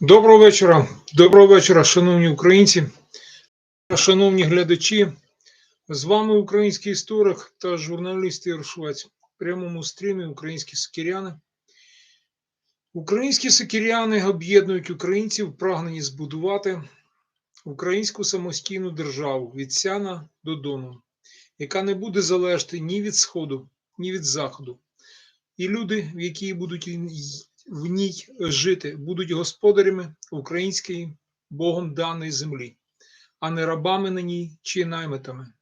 Доброго вечора. Доброго вечора, шановні українці, шановні глядачі. З вами український історик та журналіст Ігор Швець. В прямому стрімі українські сокиряни. Українські сокиряни об'єднують українців, прагнені збудувати українську самостійну державу від Сяна до Дону, яка не буде залежати ні від Сходу, ні від Заходу. І люди, в які будуть в ній жити, будуть господарями української Богом даної землі, а не рабами на ній чи наймитами.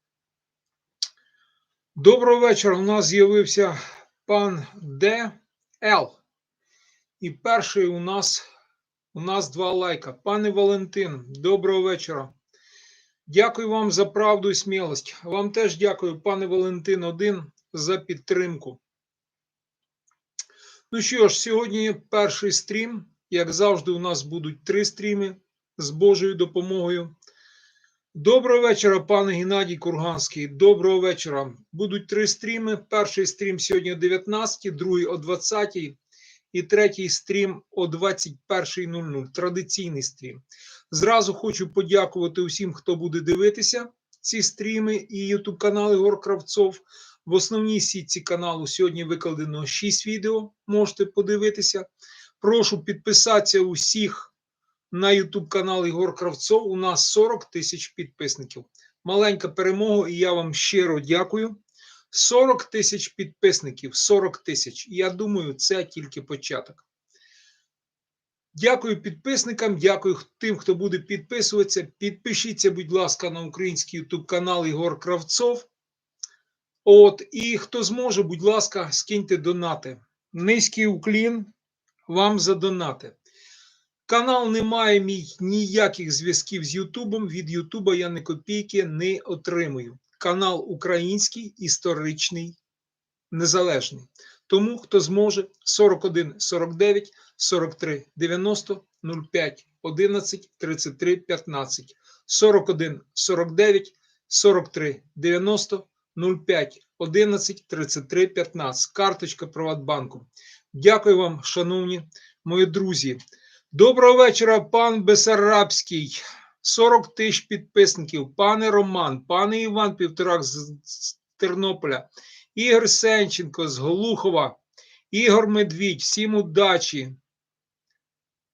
Доброго вечора. У нас з'явився пан Д. Л. І перший у нас у нас два лайка. Пане Валентин, доброго вечора. Дякую вам за правду і смілость. Вам теж дякую, пане Валентин, один за підтримку. Ну що ж, сьогодні перший стрім. Як завжди, у нас будуть три стріми з Божою допомогою. Доброго вечора, пане Геннадій Курганський. Доброго вечора. Будуть три стріми. Перший стрім сьогодні о 19, другий о 20 і третій стрім о 21.00. Традиційний стрім. Зразу хочу подякувати усім, хто буде дивитися ці стріми і ютуб канал Ігор Кравцов. В основній сітці каналу сьогодні викладено 6 відео. Можете подивитися. Прошу підписатися усіх на YouTube канал Ігор Кравцов. У нас 40 тисяч підписників. Маленька перемога, і я вам щиро дякую. 40 тисяч підписників, 40 тисяч. Я думаю, це тільки початок. Дякую підписникам, дякую тим, хто буде підписуватися. Підпишіться, будь ласка, на український YouTube канал Ігор Кравцов. От, і хто зможе, будь ласка, скиньте донати. Низький уклін вам за донати. Канал не має мій ніяких зв'язків з Ютубом. Від Ютуба я не копійки не отримую. Канал український, історичний, незалежний. Тому хто зможе 41 49 43 90 05 11 33 15 41 49 43 90 05 11 33 15. Карточка Приватбанку. Дякую вам, шановні мої друзі. Доброго вечора, пан Бесарабський. 40 тисяч підписників. Пане Роман, пане Іван Півторак з Тернополя, Ігор Сенченко з Голухова, Ігор Медвідь. Всім удачі.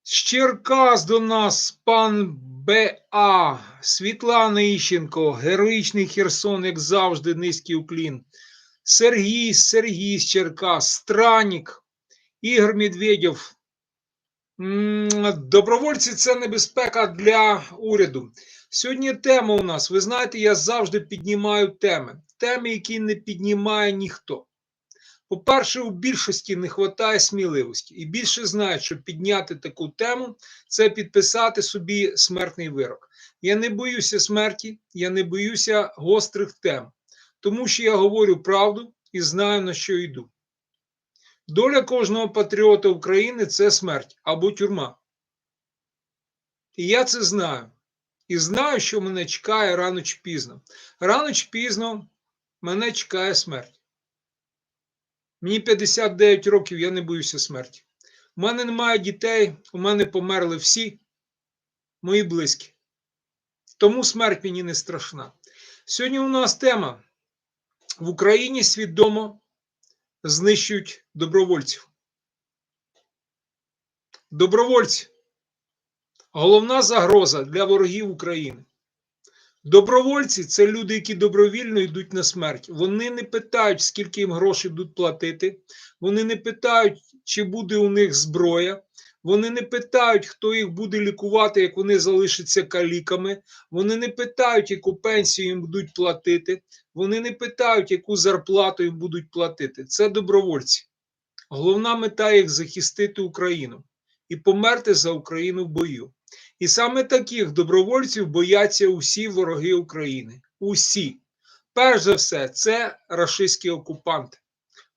З Черкас до нас пан Б.А. Світлана Іщенко, героїчний Херсон, як завжди, низький уклін. Сергій, Сергій з Черкас, Странік, Ігор Медведєв. Добровольці це небезпека для уряду. Сьогодні тема у нас. Ви знаєте, я завжди піднімаю теми. Теми, які не піднімає ніхто. По-перше, у більшості не вистачає сміливості, і більше знають, що підняти таку тему це підписати собі смертний вирок. Я не боюся смерті, я не боюся гострих тем, тому що я говорю правду і знаю, на що йду. Доля кожного патріота України це смерть або тюрма. І я це знаю. І знаю, що мене чекає рано чи пізно. Рано чи пізно мене чекає смерть. Мені 59 років, я не боюся смерті. У мене немає дітей, у мене померли всі мої близькі. Тому смерть мені не страшна. Сьогодні у нас тема: в Україні свідомо знищують добровольців. Добровольці. Головна загроза для ворогів України. Добровольці це люди, які добровільно йдуть на смерть. Вони не питають, скільки їм грошей будуть платити. Вони не питають, чи буде у них зброя. Вони не питають, хто їх буде лікувати, як вони залишаться каліками. Вони не питають, яку пенсію їм будуть платити. Вони не питають, яку зарплату їм будуть платити. Це добровольці. Головна мета їх захистити Україну і померти за Україну в бою. І саме таких добровольців бояться усі вороги України. Усі. Перш за все, це рашистські окупанти.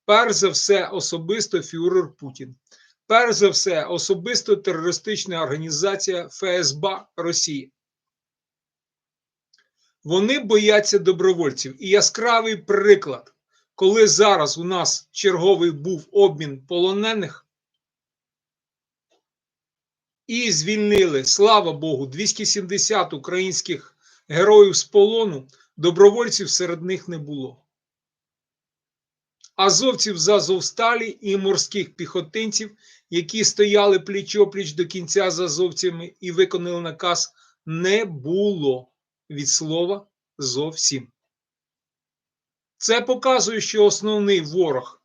Перш за все, особисто фюрер Путін. Перш за все, особисто терористична організація ФСБ Росії. Вони бояться добровольців. І яскравий приклад, коли зараз у нас черговий був обмін полонених, і звільнили, слава Богу, 270 українських героїв з полону, добровольців серед них не було. Азовців з Азовсталі і морських піхотинців, які стояли пліч-опліч до кінця з азовцями і виконали наказ, не було від слова зовсім. Це показує, що основний ворог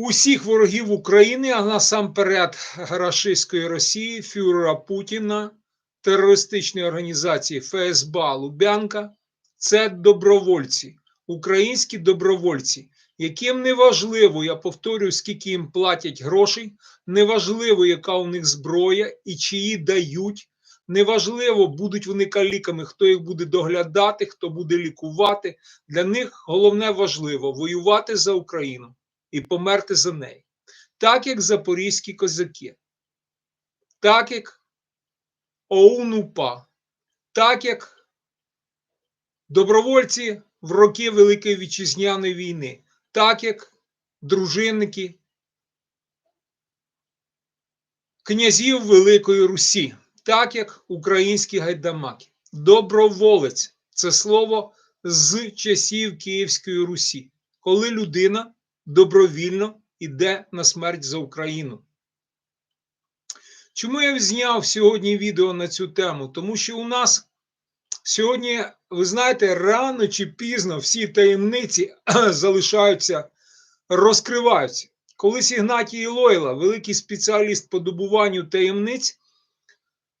усіх ворогів України, а насамперед рашистської Росії, фюрера Путіна, терористичної організації ФСБ Лубянка це добровольці, українські добровольці, яким не важливо, я повторюю, скільки їм платять грошей, неважливо, яка у них зброя і чиї дають. Неважливо, будуть вони каліками, хто їх буде доглядати, хто буде лікувати. Для них головне важливо воювати за Україну і померти за неї. Так як запорізькі козаки, так як ОУН-УПА, так як добровольці в роки Великої Вітчизняної війни, так як дружинники князів Великої Русі, так як українські гайдамаки. Доброволець це слово з часів Київської Русі, коли людина добровільно йде на смерть за Україну. Чому я зняв сьогодні відео на цю тему? Тому що у нас сьогодні, ви знаєте, рано чи пізно всі таємниці залишаються, розкриваються. Колись Ігнатій Ілойла, великий спеціаліст по добуванню таємниць,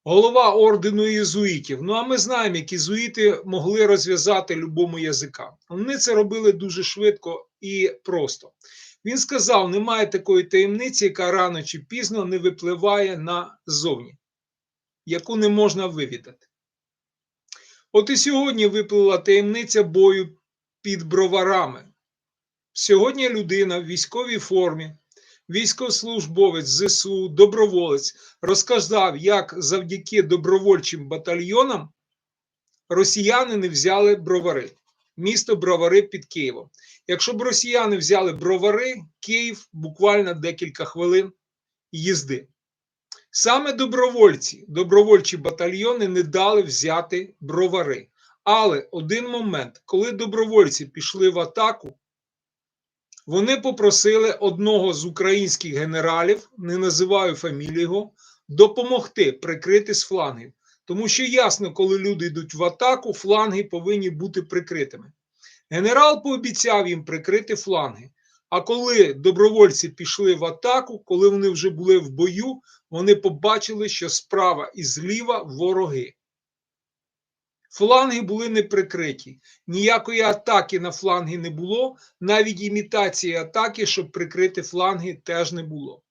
голова ордену єзуїтів. Ну а ми знаємо, як єзуїти могли розв'язати любому язика. Вони це робили дуже швидко і просто. Він сказав: немає такої таємниці, яка рано чи пізно не випливає назовні, яку не можна вивідати. От і сьогодні виплила таємниця бою під броварами. Сьогодні людина в військовій формі, військовослужбовець ЗСУ, доброволець розказав, як завдяки добровольчим батальйонам росіяни не взяли бровари, місто Бровари під Києвом. Якщо б росіяни взяли бровари, Київ буквально декілька хвилин їзди. Саме добровольці, добровольчі батальйони не дали взяти бровари. Але один момент, коли добровольці пішли в атаку, вони попросили одного з українських генералів, не називаю фамілію його, допомогти прикрити з флангів. Тому що ясно, коли люди йдуть в атаку, фланги повинні бути прикритими. Генерал пообіцяв їм прикрити фланги. А коли добровольці пішли в атаку, коли вони вже були в бою, вони побачили, що справа і зліва вороги. Фланги були не прикриті. Ніякої атаки на фланги не було, навіть імітації атаки, щоб прикрити фланги, теж не було.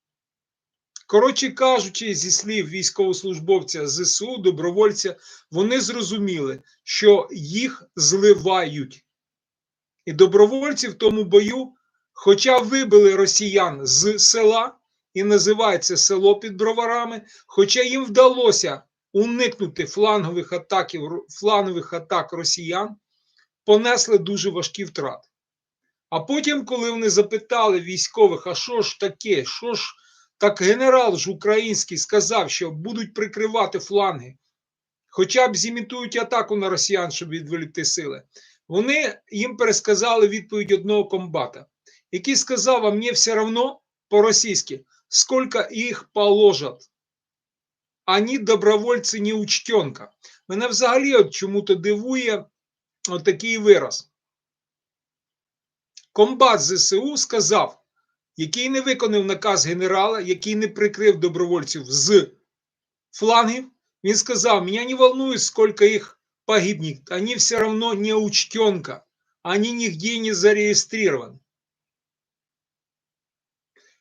Коротше кажучи, зі слів військовослужбовця ЗСУ, добровольця, вони зрозуміли, що їх зливають. І добровольці в тому бою, хоча вибили росіян з села, і називається село під броварами, хоча їм вдалося уникнути флангових атаків, флангових атак росіян, понесли дуже важкі втрати. А потім, коли вони запитали військових, а що ж таке, що ж так генерал ж український сказав, що будуть прикривати фланги, хоча б зімітують атаку на росіян, щоб відволікти сили. Вони їм пересказали відповідь одного комбата, який сказав: а мені все одно по-російськи, скільки їх положать. Ані добровольці, ні учтенка. Мене взагалі от чому-то дивує такий вираз. Комбат ЗСУ сказав, який не виконав наказ генерала, який не прикрив добровольців з флангів, він сказав: Меня не волнует, сколько их погибнет, они все равно не учтенка, они нигде не зареєстровані.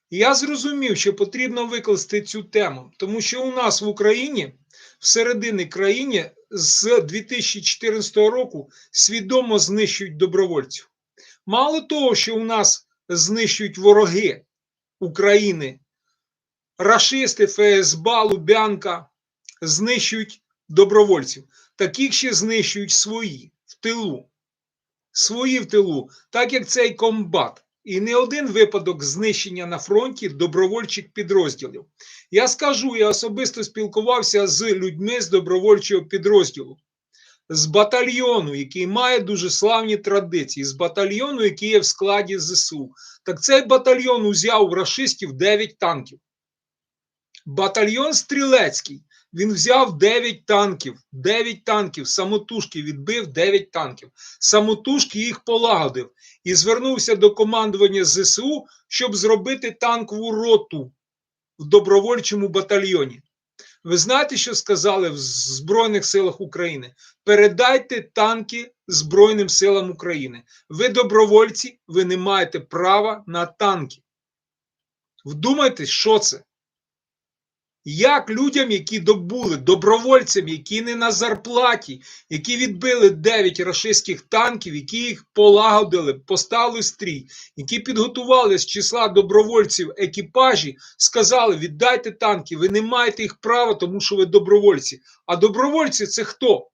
Я зрозумів, що потрібно викласти цю тему, тому що у нас в Україні, всередині країни, з 2014 року свідомо знищують добровольців. Мало того, що у нас знищують вороги України, рашисти, ФСБ, Лубянка, знищують добровольців. Таких ще знищують свої в тилу. Свої в тилу, так як цей комбат, і не один випадок знищення на фронті добровольчих підрозділів. Я скажу, я особисто спілкувався з людьми з добровольчого підрозділу, з батальйону, який має дуже славні традиції, з батальйону, який є в складі ЗСУ. Так цей батальйон узяв у рашистів 9 танків. Батальйон стрілецький. Він взяв 9 танків, 9 танків, самотужки відбив 9 танків. Самотужки їх полагодив і звернувся до командування ЗСУ, щоб зробити танкову роту в добровольчому батальйоні. Ви знаєте, що сказали в Збройних силах України? Передайте танки Збройним силам України. Ви добровольці, ви не маєте права на танки. Вдумайтесь, що це? Як людям, які добули, добровольцям, які не на зарплаті, які відбили 9 рашистських танків, які їх полагодили, поставили стрій, які підготували з числа добровольців екіпажі, сказали: віддайте танки, ви не маєте їх права, тому що ви добровольці. А добровольці це хто?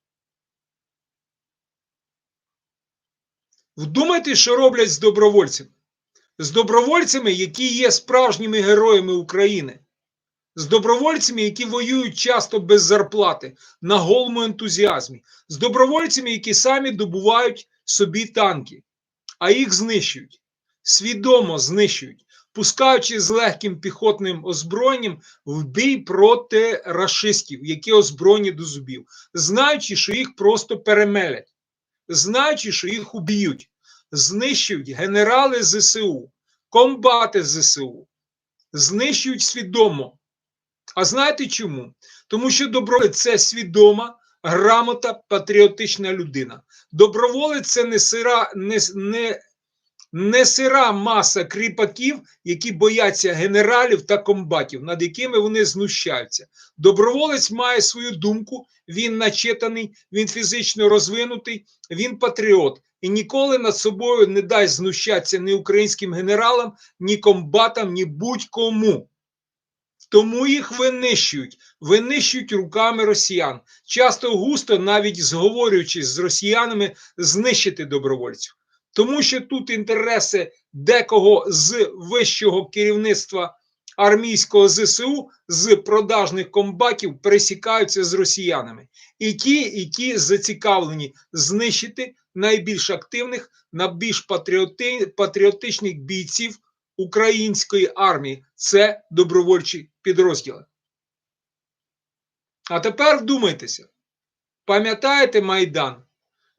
Вдумайте, що роблять з добровольцями. З добровольцями, які є справжніми героями України з добровольцями, які воюють часто без зарплати, на голому ентузіазмі, з добровольцями, які самі добувають собі танки, а їх знищують, свідомо знищують, пускаючи з легким піхотним озброєнням в бій проти рашистів, які озброєні до зубів, знаючи, що їх просто перемелять, знаючи, що їх уб'ють, знищують генерали ЗСУ, комбати ЗСУ, знищують свідомо. А знаєте чому? Тому що доброволець це свідома, грамота, патріотична людина. Доброволець це не сира, не, не, не сира маса кріпаків, які бояться генералів та комбатів, над якими вони знущаються. Доброволець має свою думку, він начитаний, він фізично розвинутий, він патріот. І ніколи над собою не дасть знущатися ні українським генералам, ні комбатам, ні будь-кому. Тому їх винищують, винищують руками росіян, часто густо, навіть зговорюючись з росіянами, знищити добровольців. Тому що тут інтереси декого з вищого керівництва армійського ЗСУ з продажних комбатів пересікаються з росіянами. І ті, і ті зацікавлені знищити найбільш активних, найбільш патріоти, патріотичних бійців української армії це добровольчі підрозділи. А тепер вдумайтеся, пам'ятаєте Майдан?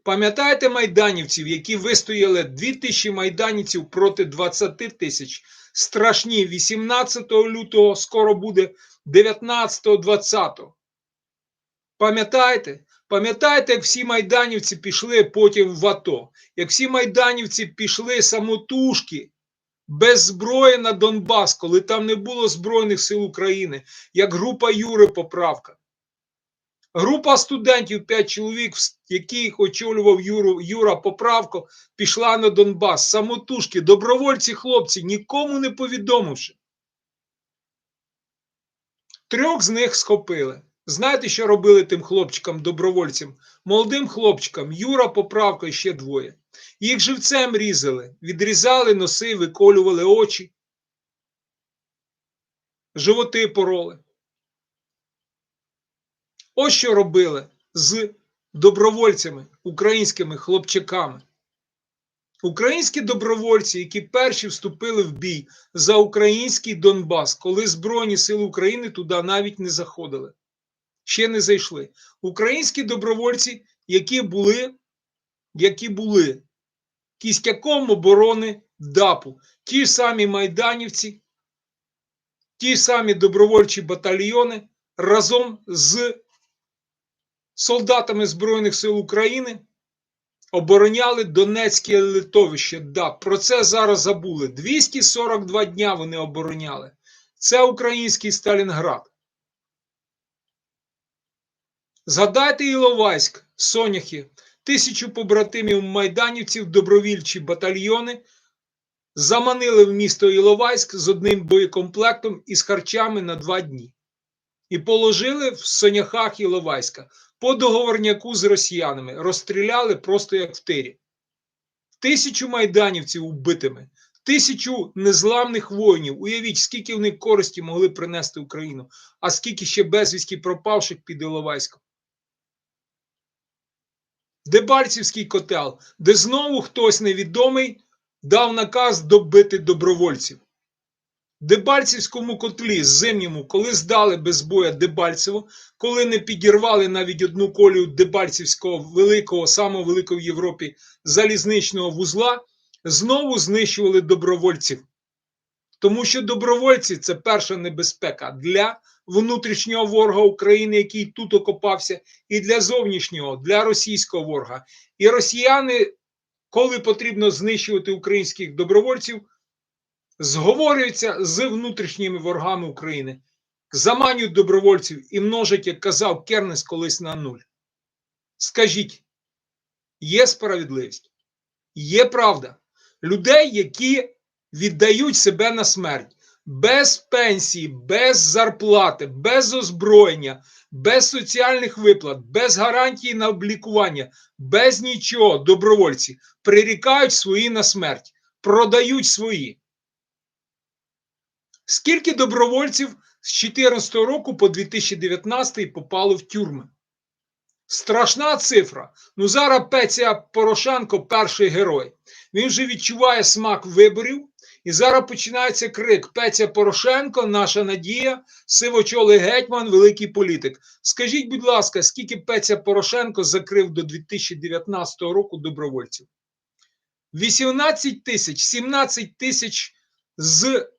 Пам'ятаєте майданівців, які вистояли 2000 майданівців проти 20 тисяч? Страшні 18 лютого, скоро буде 19-20. Пам'ятаєте? Пам'ятаєте, як всі майданівці пішли потім в АТО? Як всі майданівці пішли самотужки без зброї на Донбас, коли там не було Збройних сил України, як група Юри Поправка. Група студентів, 5 чоловік, яких очолював Юру, Юра Поправко, пішла на Донбас. Самотужки, добровольці, хлопці, нікому не повідомивши. Трьох з них схопили. Знаєте, що робили тим хлопчикам, добровольцям? Молодим хлопчикам, Юра Поправка і ще двоє. Їх живцем різали, відрізали носи, виколювали очі, животи пороли. Ось що робили з добровольцями, українськими хлопчаками. Українські добровольці, які перші вступили в бій за український Донбас, коли Збройні Сили України туди навіть не заходили, ще не зайшли. Українські добровольці, які були, які були кістяком оборони ДАПу, ті самі майданівці, ті самі добровольчі батальйони разом з солдатами Збройних сил України обороняли Донецьке литовище. Да, про це зараз забули. 242 дня вони обороняли. Це український Сталінград. Згадайте Іловайськ, Соняхи, тисячу побратимів майданівців, добровільчі батальйони заманили в місто Іловайськ з одним боєкомплектом і з харчами на два дні. І положили в соняхах Іловайська по договорняку з росіянами, розстріляли просто як в тирі. Тисячу майданівців убитими, тисячу незламних воїнів. Уявіть, скільки вони користі могли принести Україну, а скільки ще безвісті пропавших під Іловайськом. Дебальцівський котел, де знову хтось невідомий дав наказ добити добровольців. Дебальцівському котлі зимньому, коли здали без боя Дебальцево, коли не підірвали навіть одну колію Дебальцівського великого, самого великого в Європі залізничного вузла, знову знищували добровольців. Тому що добровольці це перша небезпека для внутрішнього ворога України, який тут окопався, і для зовнішнього, для російського ворога. І росіяни, коли потрібно знищувати українських добровольців, зговорюються з внутрішніми ворогами України, заманюють добровольців і множать, як казав Кернес колись на нуль. Скажіть, є справедливість, є правда людей, які віддають себе на смерть без пенсії, без зарплати, без озброєння, без соціальних виплат, без гарантії на облікування, без нічого добровольці прирікають свої на смерть, продають свої. Скільки добровольців з 2014 року по 2019 попало в тюрми? Страшна цифра. Ну зараз Петя Порошенко перший герой. Він вже відчуває смак виборів, і зараз починається крик: Петя Порошенко, наша надія, сивочолий гетьман, великий політик. Скажіть, будь ласка, скільки Петя Порошенко закрив до 2019 року добровольців? 18 тисяч, 17 тисяч з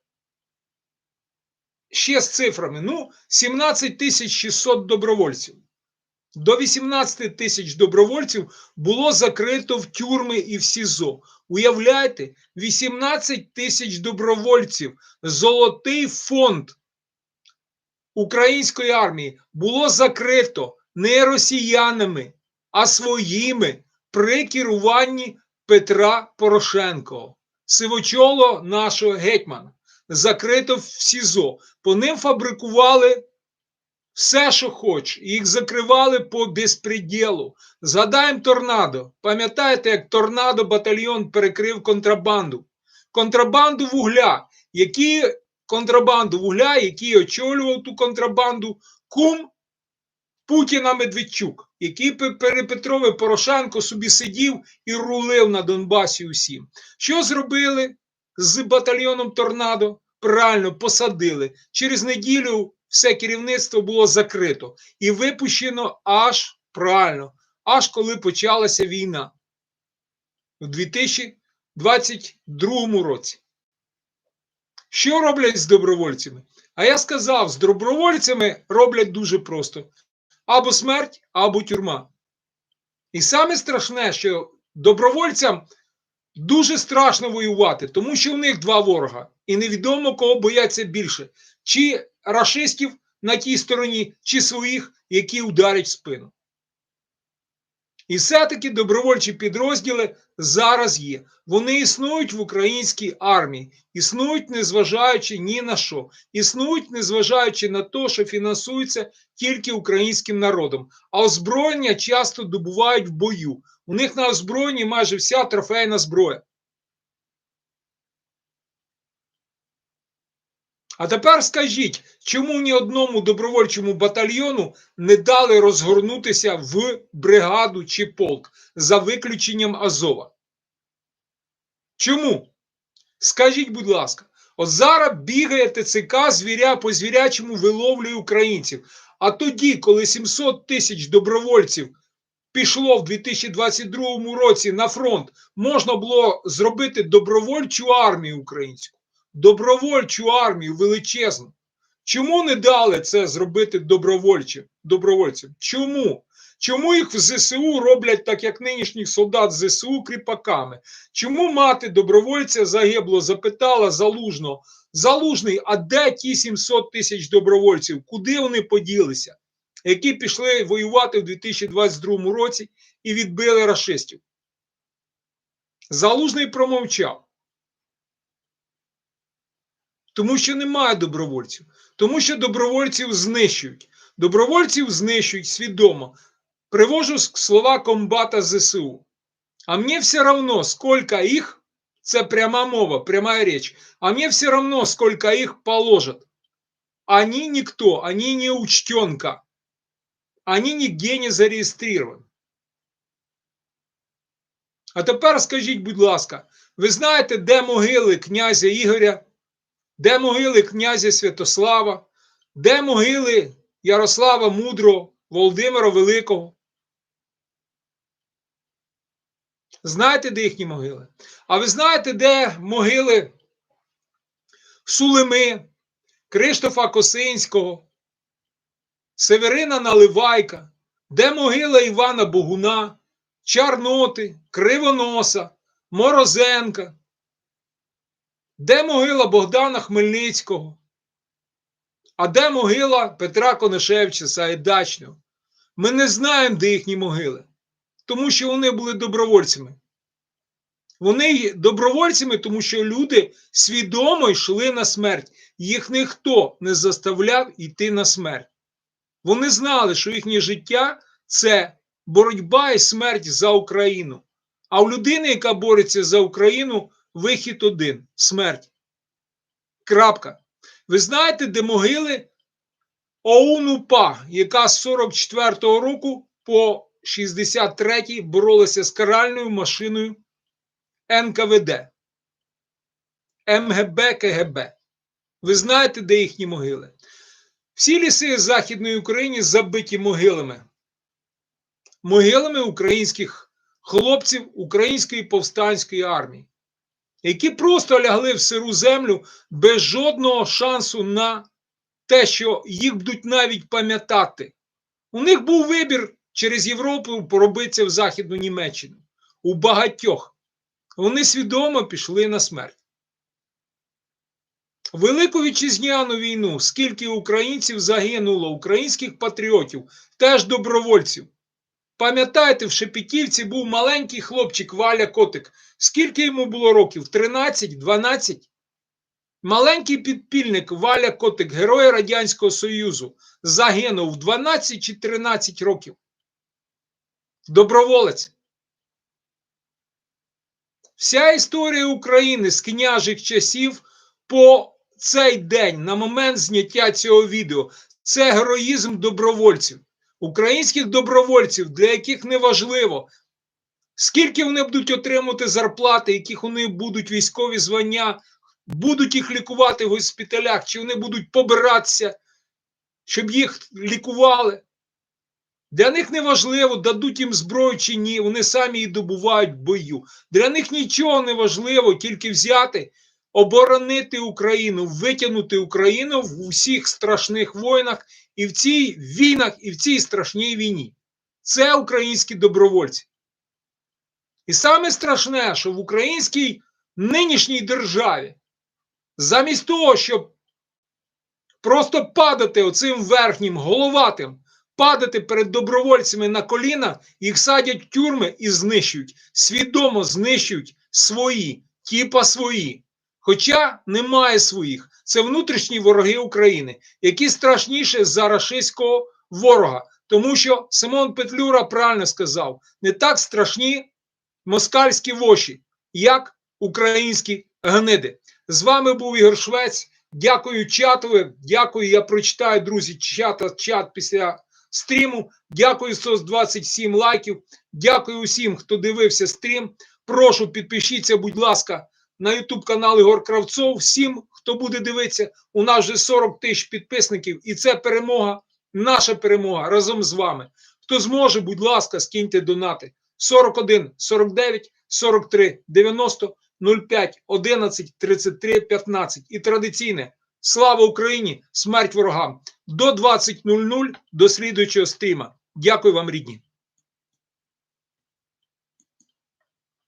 ще з цифрами. Ну, 17 тисяч 600 добровольців. До 18 тисяч добровольців було закрито в тюрми і в СІЗО. Уявляєте, 18 тисяч добровольців, золотий фонд української армії було закрито не росіянами, а своїми при керуванні Петра Порошенко, сивочоло нашого гетьмана. Закрито в СІЗО. По ним фабрикували все, що хоч, їх закривали по безпреділу. Згадаємо торнадо. Пам'ятаєте, як торнадо батальйон перекрив контрабанду? Контрабанду вугля, які контрабанду вугля, який очолював ту контрабанду кум Путіна Медведчук, який при Порошенко собі сидів і рулив на Донбасі усім. Що зробили з батальйоном Торнадо? Правильно посадили. Через неділю все керівництво було закрито і випущено аж правильно, аж коли почалася війна у 2022 році. Що роблять з добровольцями? А я сказав, з добровольцями роблять дуже просто: або смерть, або тюрма. І саме страшне, що добровольцям дуже страшно воювати, тому що у них два ворога, і невідомо кого бояться більше. Чи рашистів на тій стороні, чи своїх, які ударять в спину. І все-таки добровольчі підрозділи зараз є. Вони існують в українській армії, існують, незважаючи ні на що, існують, незважаючи на те, що фінансуються тільки українським народом. А озброєння часто добувають в бою. У них на озброєнні майже вся трофейна зброя. А тепер скажіть, чому ні одному добровольчому батальйону не дали розгорнутися в бригаду чи полк за виключенням Азова? Чому? Скажіть, будь ласка, от зараз бігає ТЦК звіря по звірячому виловлює українців. А тоді, коли 700 тисяч добровольців пішло в 2022 році на фронт, можна було зробити добровольчу армію українську добровольчу армію величезну. Чому не дали це зробити добровольцям? добровольцям? Чому? Чому їх в ЗСУ роблять так, як нинішніх солдат ЗСУ кріпаками? Чому мати добровольця загибло, запитала залужно, залужний, а де ті 700 тисяч добровольців? Куди вони поділися? Які пішли воювати в 2022 році і відбили расистів? Залужний промовчав. Тому що немає добровольців, тому що добровольців знищують. Добровольців знищують свідомо. Привожу слова комбата ЗСУ. А мені все равно, сколько їх Це пряма мова, прямая речь. А мне все равно, сколько их положат. Они никто, они не учтенка. Они нигде не зарегистрированы. А тепер скажіть, будь ласка, ви знаєте, де могили князя Ігоря, де могили князя Святослава, де могили Ярослава Мудрого, Володимира Великого? Знаєте, де їхні могили? А ви знаєте, де могили Сулими, Криштофа Косинського, Северина Наливайка, де могила Івана Богуна, Чарноти, Кривоноса, Морозенка, де могила Богдана Хмельницького, а де могила Петра Конишевича Саєдачного? Ми не знаємо, де їхні могили, тому що вони були добровольцями. Вони добровольцями, тому що люди свідомо йшли на смерть. Їх ніхто не заставляв йти на смерть. Вони знали, що їхнє життя це боротьба і смерть за Україну. А у людини, яка бореться за Україну, вихід один смерть. Крапка. Ви знаєте, де могили ОУН-УПА, яка з 44-го року по 63-й боролася з каральною машиною НКВД, МГБ, КГБ. Ви знаєте, де їхні могили? Всі ліси Західної України забиті могилами. Могилами українських хлопців Української повстанської армії, які просто лягли в сиру землю без жодного шансу на те, що їх будуть навіть пам'ятати. У них був вибір через Європу поробитися в Західну Німеччину. У багатьох. Вони свідомо пішли на смерть. Велику вітчизняну війну, скільки українців загинуло, українських патріотів, теж добровольців. Пам'ятаєте, в Шепетівці був маленький хлопчик Валя Котик. Скільки йому було років? 13, 12? Маленький підпільник Валя Котик, герой Радянського Союзу, загинув в 12 чи 13 років. Доброволець. Вся історія України з княжих часів по цей день, на момент зняття цього відео, це героїзм добровольців, українських добровольців, для яких не важливо, скільки вони будуть отримувати зарплати, яких вони будуть військові звання, будуть їх лікувати в госпіталях, чи вони будуть побиратися, щоб їх лікували. Для них не важливо, дадуть їм зброю чи ні, вони самі її добувають в бою. Для них нічого не важливо, тільки взяти, оборонити Україну, витягнути Україну в усіх страшних воїнах і в цій війнах, і в цій страшній війні. Це українські добровольці. І саме страшне, що в українській нинішній державі, замість того, щоб просто падати оцим верхнім головатим падати перед добровольцями на коліна, їх садять в тюрми і знищують. Свідомо знищують свої, тіпа свої. Хоча немає своїх. Це внутрішні вороги України, які страшніше за рашистського ворога. Тому що Симон Петлюра правильно сказав: не так страшні москальські воші, як українські гниди. З вами був Ігор Швець. Дякую чатові. Дякую. Я прочитаю, друзі, чат, чат після стріму. Дякую 127 лайків. Дякую усім, хто дивився стрім. Прошу підпишіться, будь ласка, на YouTube канал Ігор Кравцов. Всім, хто буде дивитися, у нас вже 40 тисяч підписників, і це перемога, наша перемога разом з вами. Хто зможе, будь ласка, скиньте донати 41 49 43 90 05 11 33 15. І традиційне слава Україні! Смерть ворогам! До 20.00 до слідуючого стріма. Дякую вам, рідні.